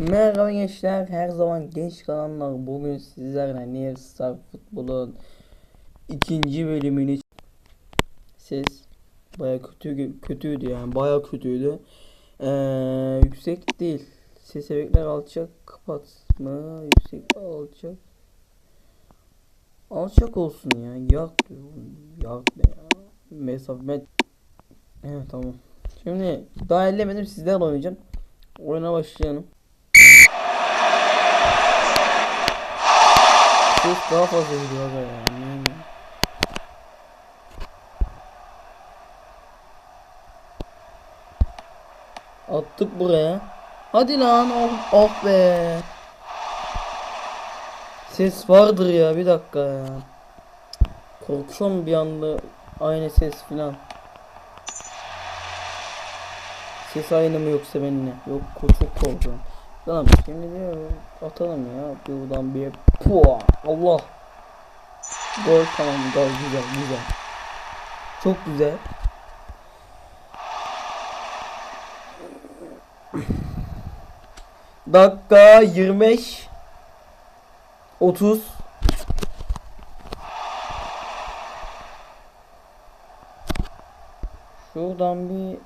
Merhaba gençler, her zaman genç kalanlar bugün sizlerle Nier Star Futbol'un ikinci bölümünü ses baya kötü kötüydü yani baya kötüydü. Ee, yüksek değil. Ses efektler alçak kapatma yüksek alçak. Alçak olsun ya yak yak be. Ya mesafe evet tamam. Şimdi daha ellemedim sizlerle oynayacağım. Oyuna başlayalım Ses daha fazla gidiyor ya. Hmm. Attık buraya. Hadi lan oh, oh be. Ses vardır ya bir dakika ya. Korkuyorum bir anda aynı ses filan. Ses aynı mı yoksa benimle? Yok çok korkuyorum. Tamam şimdi diyor atalım ya buradan bir puan. Allah. Gol tamam gol güzel güzel. Çok güzel. Dakika 25 30 Şuradan bir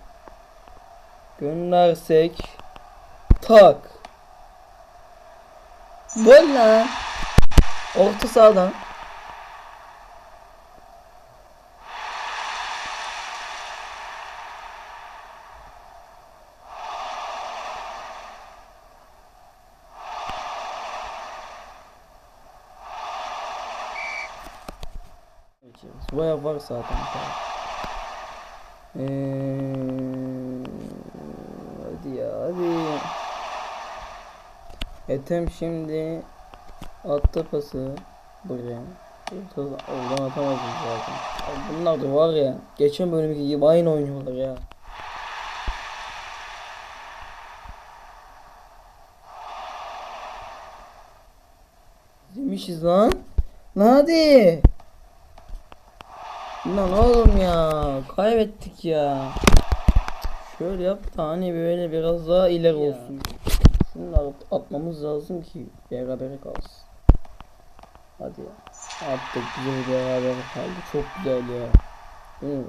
göndersek tak Gol lan. Orta sahadan. Baya var zaten. Ee, hadi ya hadi. Etem şimdi attı pası buraya. Oradan atamazdım zaten. Abi Bunlar da var ya. Geçen bölümki gibi aynı oynuyorlar ya. Demişiz. Lan hadi. Lan oğlum ya. Kaybettik ya. Şöyle yap da hani böyle biraz daha ileri olsun. At- atmamız lazım ki beraber kalsın. Hadi ya. Attık güzel beraber kaldı. Çok güzel ya.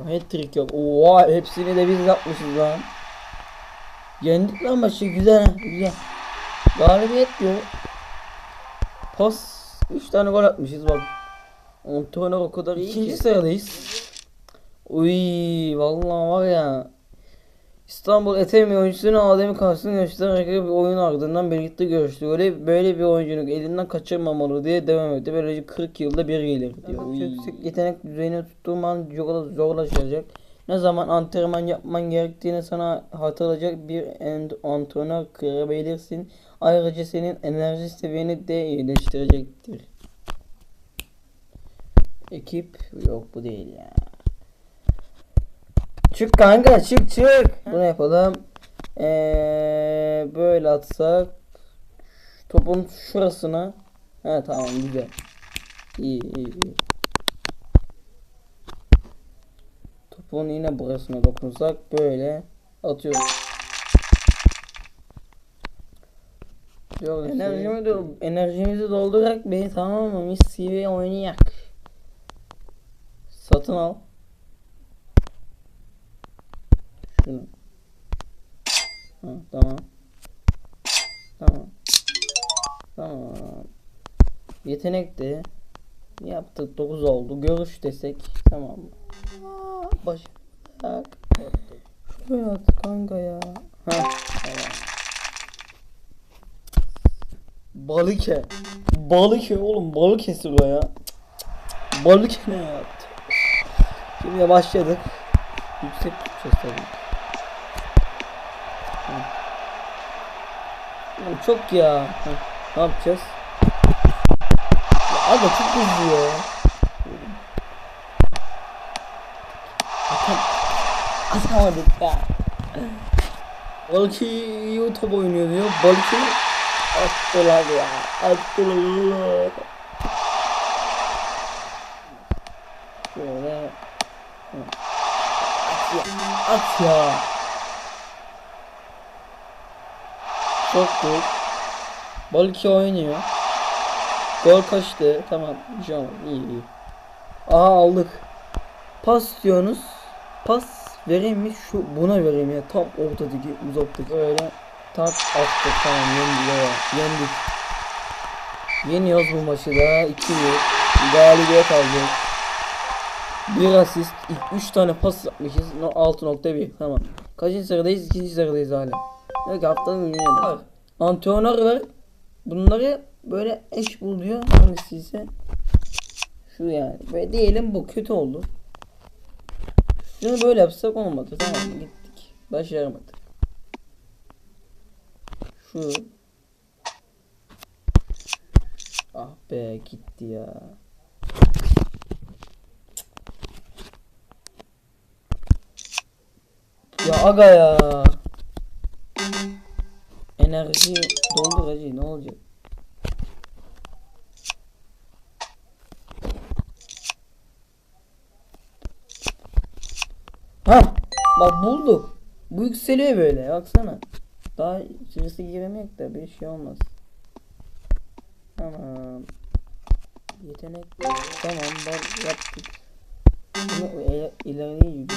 Hat-trick yok. Oha hepsini de biz yapmışız lan. Yendik lan maçı güzel güzel. Galibiyet yok. Pas 3 tane gol atmışız bak. Antrenör o kadar iyi İkinci sıradayız. Uy vallahi var ya. İstanbul Etemi oyuncusunu Adem'i karşısına göstererek bir oyun ardından birlikte görüştü. Öyle böyle bir oyuncunun elinden kaçırmamalı diye devam etti. Böylece 40 yılda bir gelir diyor. Yüksek yetenek düzeyine tuttuğum an zorlaşacak. Ne zaman antrenman yapman gerektiğini sana hatırlayacak bir ant- antrenör kırabilirsin. Ayrıca senin enerji seviyeni de iyileştirecektir. Ekip yok bu değil ya. Çık kanka çık çık. Bunu yapalım. Ee, böyle atsak topun şurasına. He tamam güzel. İyi iyi iyi. Topun yine burasına dokunsak böyle atıyoruz. Yok enerjimi de, enerjimizi doldurarak beni tamam mı? Mis CV oynayak. Satın al. Şunu. Ha, tamam. Tamam. Tamam. Yetenek yaptık 9 oldu. Görüş desek tamam mı? Aa, Baş. Tak. Şuraya at kanka ya. Ha, tamam. Balıke. Balıke oğlum Balıkesir o ya. Balıke ne ya? Şimdi başladık. Yüksek tutacağız tabii. Hı. Oğlum çok ya. Hı. Ne yapacağız? Ya abi çok hızlı ya. Atam. Atamadık ya. Balki iyi top oynuyor diyor. Balki attılar ya. Attılar. Şöyle. Hı. At ya. At ya. Çok büyük. Balki oynuyor. Gol kaçtı. Tamam. Olmaz. İyi iyi. Aha aldık. Pas diyorsunuz. Pas vereyim mi? Şu buna vereyim ya. Tam ortadaki uzaktaki öyle. Tak attık tamam yendik ya. Yendik. Yeniyoruz bu maçı da 2-1. Galibiyet aldık. Bir asist, 3 tane pas yapmışız. No, 6.1 tamam. Kaçıncı sıradayız? İkinci sıradayız hala. Ne ki haftanın ünlü var. Antrenör var. Bunları böyle eş buluyor. Hangisi ise şu yani. Böyle diyelim bu kötü oldu. Şunu böyle yapsak olmadı. Tamam gittik. Başaramadık. Şu. Ah be gitti ya. Ya aga ya. Enerji doldur hacı ne olacak? Ha, bak bulduk. Bu yükseliyor böyle baksana. Daha sırası giremek de bir şey olmaz. Tamam. Yetenek tamam bak yaptık. Bunu il- ileriye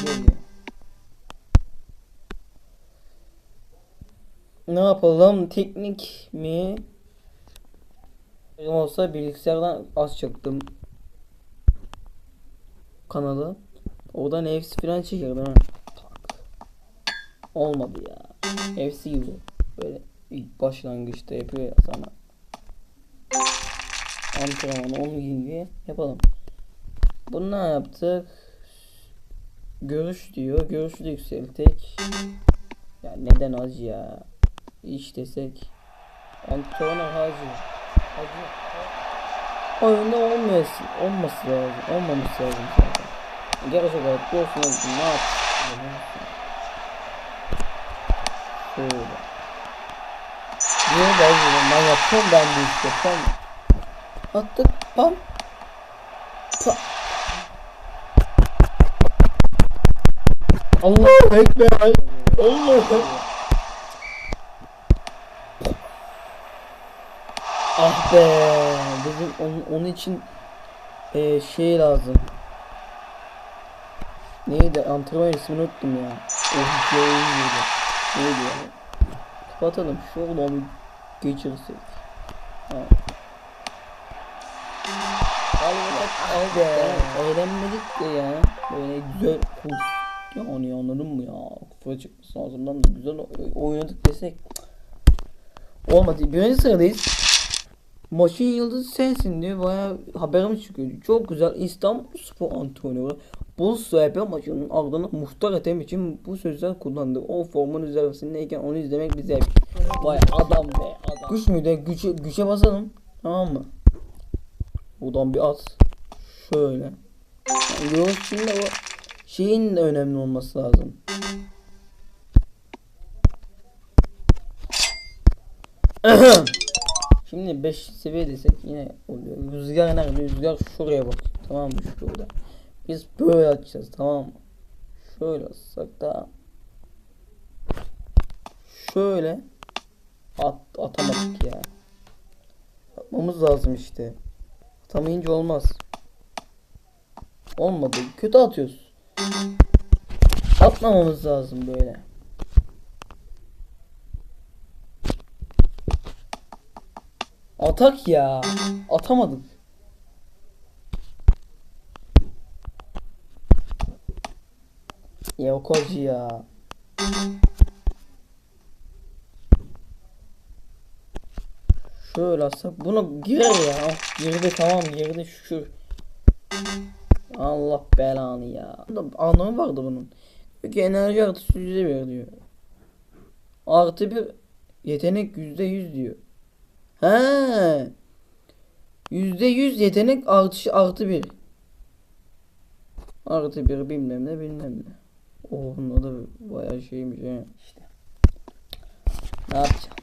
Ne yapalım? Teknik mi? Olsa bilgisayardan az çaktım kanalı. Oradan hepsi falan çekerdim ha. Olmadı ya. Hepsi gibi. Böyle ilk başlangıçta yapıyor ya sana. Antrenman onun gibi yapalım. Bunu ne yaptık? Görüş diyor. Görüşü de yükselttik. Ya neden az ya? İş desek. Antrenman hacı. Hacı. Oyunda olmayasın. Olması lazım. Olmaması lazım zaten. Gerçek olarak diyorsun ki ne yap? Şöyle. Niye ben diyorum ben yapıyorum ben bu işte tamam? Attık pam. Pa. Allahu Ekber. Allahu Ah be, bizim onun, onun için eee şey lazım. Neydi? Antrenman ismini unuttum ya. Oh neydi? Neydi ya? Kapatalım. Şu oğlum geçirsek. Ha. Al be. Eğlenmedik de ya. Böyle güzel kurs. Yani anladın mı ya? Kufa çıkması ağzımdan da güzel oynadık desek. Olmadı. Birinci sıradayız. Maçın yıldızı sensin diye bayağı haberimiz çıkıyor. Çok güzel İstanbul Spor antrenörü bu sahibi maçının ardından muhtar etem için bu sözler kullandı. O formun üzerindeyken onu izlemek bize Vay adam be adam. Güç müydü? Güçe, güçe basalım. Tamam mı? Buradan bir at. Şöyle. Yol şimdi o şeyin de önemli olması lazım. Şimdi 5 seviye desek yine oluyor. Rüzgar nerede? Rüzgar şuraya bak. Tamam mı? Şurada. Biz böyle atacağız tamam mı? Şöyle atsak da şöyle at atamadık ya. Atmamız lazım işte. Atamayınca olmaz. Olmadı. Kötü atıyoruz. Atmamamız lazım böyle. Atak ya. Atamadık. Ya o kocu ya. Şöyle atsak buna girer ya. Ah, girdi tamam girdi şükür. Allah belanı ya. Anlamı vardı bunun. Peki enerji artışı yüzde bir diyor. Artı bir yetenek yüzde yüz diyor. He. Yüzde yüz yetenek artışı artı bir. Artı bir bilmem ne bilmem ne. Oh bunun adı bayağı şeymiş he. İşte. Ne yapacağım?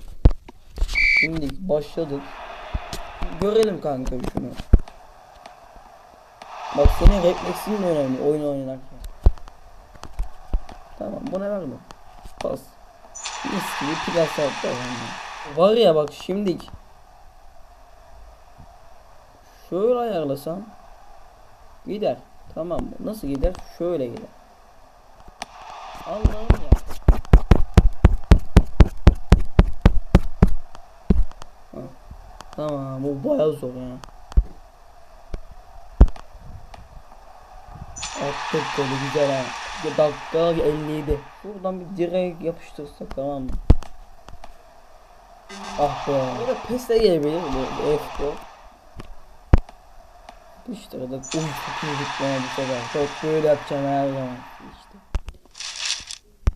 Şimdi başladık. Görelim kanka şunu. Bak senin refleksin de önemli oyun oynarken. Tamam buna verme. Pas. Mis gibi plas yaptı adam ya. Var ya bak şimdi Şöyle ayarlasam gider. Tamam mı? Nasıl gider? Şöyle gider. Allah'ım ya. Tamam bu bayağı zor ya. Attık golü güzel ha. Bir dakika 57. Buradan bir direk yapıştırsak tamam mı? Ah be. Burada pes de gelebilir F bu. İşte orada uy çok iyi zıplama bu sefer. Çok böyle yapacağım her zaman. İşte.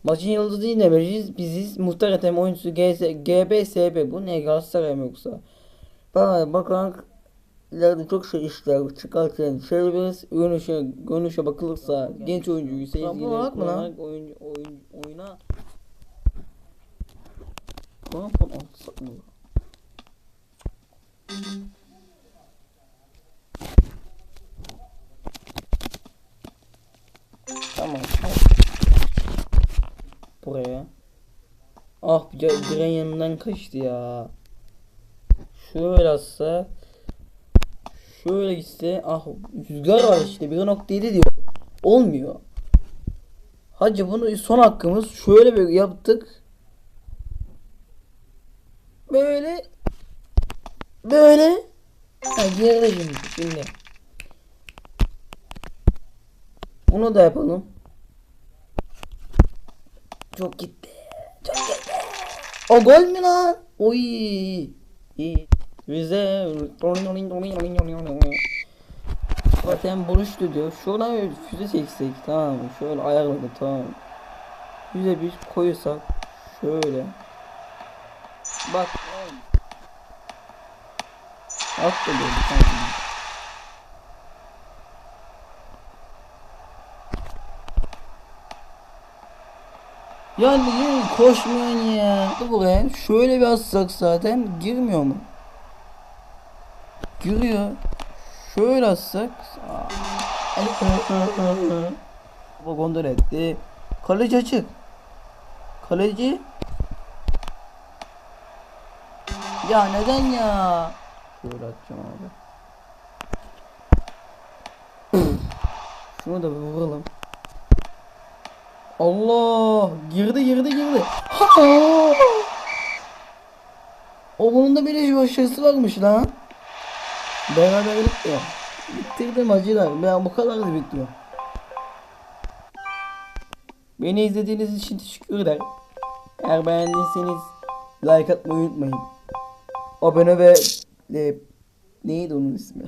Maçın yıldızı yine biziz. Biziz. Muhtar Ethem oyuncusu GS, GBSB. Bu ne Galatasaray mı yoksa? Bana bakan ileride çok şey işler çıkarken çeviririz. Görünüşe, görünüşe bakılırsa genç oyuncuyu seyirciyle olarak mı lan? kullanarak oyun, oyun, oyuna Krampon atsak mı? Tamam. Buraya. Ah bir yanından kaçtı ya. Şöyle atsa. Şöyle gitse. Ah rüzgar var işte 1.7 diyor. Olmuyor. Hacı bunu son hakkımız şöyle bir yaptık. Böyle. Böyle. Ha geride şimdi. Şimdi. Bunu da yapalım. Çok gitti. Çok gitti. O gol mü lan? Oy. Bize Zaten buluştu diyor. Şuradan füze çeksek tamam mı? Şöyle ayarladı tamam? Füze bir koyursak şöyle. Bak. At da böyle tamam. Yani yürü koşmuyorsun ya. Buraya. Şöyle bir atsak zaten girmiyor mu? Giriyor. Şöyle atsak. Bu kontrol etti. Kaleci açık. Kaleci. Ya neden ya? Şöyle atacağım abi. Şunu da bir vuralım. Allah! Girdi girdi girdi. Ha! O bunun da bir başarısı varmış lan. Beraberlik ya. Bitirdim acılar. Ben bu kadar da bitiyor. Beni izlediğiniz için teşekkürler. Eğer beğendiyseniz like atmayı unutmayın. Abone ve e, neydi onun ismi?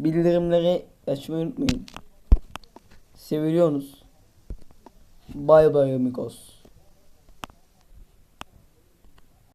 Bildirimleri açmayı unutmayın. Seviliyorsunuz. Bye bye amigos.